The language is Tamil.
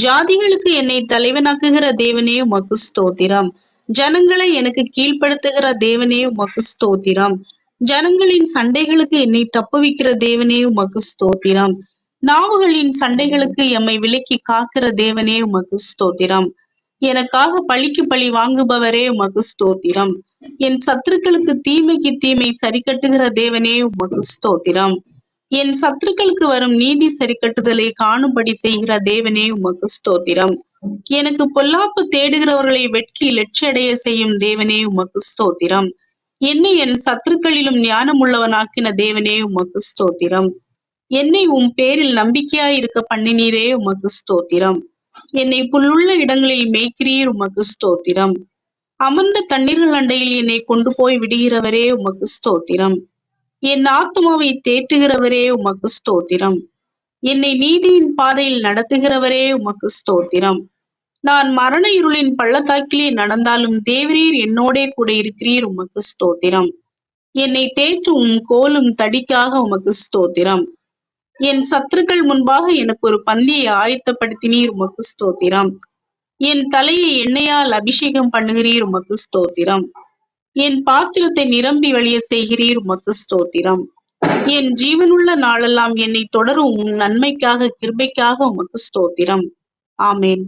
ஜாதிகளுக்கு என்னை தலைவனாக்குகிற தேவனே உமக்கு ஸ்தோத்திரம். ஜனங்களை எனக்கு கீழ்ப்படுத்துகிற தேவனே உமக்கு ஸ்தோத்திரம். ஜனங்களின் சண்டைகளுக்கு என்னை தப்புவிக்கிற தேவனே உமக்கு ஸ்தோத்திரம். நாவுகளின் சண்டைகளுக்கு எம்மை விலக்கி காக்கிற தேவனே உமக்கு ஸ்தோத்திரம். எனக்காக பழிக்கு பழி வாங்குபவரே உமக்கு ஸ்தோத்திரம். என் சத்துருக்களுக்கு தீமைக்கு தீமை சரி கட்டுகிற தேவனே உமக்கு ஸ்தோத்திரம். என் சத்துருக்களுக்கு வரும் நீதி சரி கட்டுதலை காணும்படி செய்கிற தேவனே உமக்கு ஸ்தோத்திரம். எனக்கு பொல்லாப்பு தேடுகிறவர்களை வெட்கி லட்சியடைய செய்யும் தேவனே உமக்கு ஸ்தோத்திரம். என்னை என் சத்துருக்களிலும் ஞானம் உள்ளவனாக்கின தேவனே உமக்கு ஸ்தோத்திரம். என்னை உம் பேரில் நம்பிக்கையாய் இருக்க பண்ணினீரே உமக்கு ஸ்தோத்திரம். என்னை புல்லுள்ள இடங்களில் மேய்க்கிறீர் உமக்கு ஸ்தோத்திரம். அமர்ந்த தண்ணீர்கள் அண்டையில் என்னை கொண்டு போய் விடுகிறவரே உமக்கு ஸ்தோத்திரம். என் ஆத்மாவை தேற்றுகிறவரே உமக்கு ஸ்தோத்திரம். என்னை நீதியின் பாதையில் நடத்துகிறவரே உமக்கு ஸ்தோத்திரம். நான் மரண இருளின் பள்ளத்தாக்கிலே நடந்தாலும் தேவரீர் என்னோடே கூட இருக்கிறீர் உமக்கு ஸ்தோத்திரம். என்னை தேற்றும் கோலும் தடிக்காக உமக்கு ஸ்தோத்திரம். என் சத்துருக்கள் முன்பாக எனக்கு ஒரு பந்தியை ஆயத்தப்படுத்தினீர் உமக்கு ஸ்தோத்திரம். என் தலையை எண்ணெயால் அபிஷேகம் பண்ணுகிறீர் உமக்கு ஸ்தோத்திரம். என் பாத்திரத்தை நிரம்பி வழிய செய்கிறீர் உமக்கு ஸ்தோத்திரம். என் ஜீவனுள்ள நாளெல்லாம் என்னை தொடரும் உம் நன்மைக்காக கிருபைக்காக உமக்கு ஸ்தோத்திரம். ஆமேன்.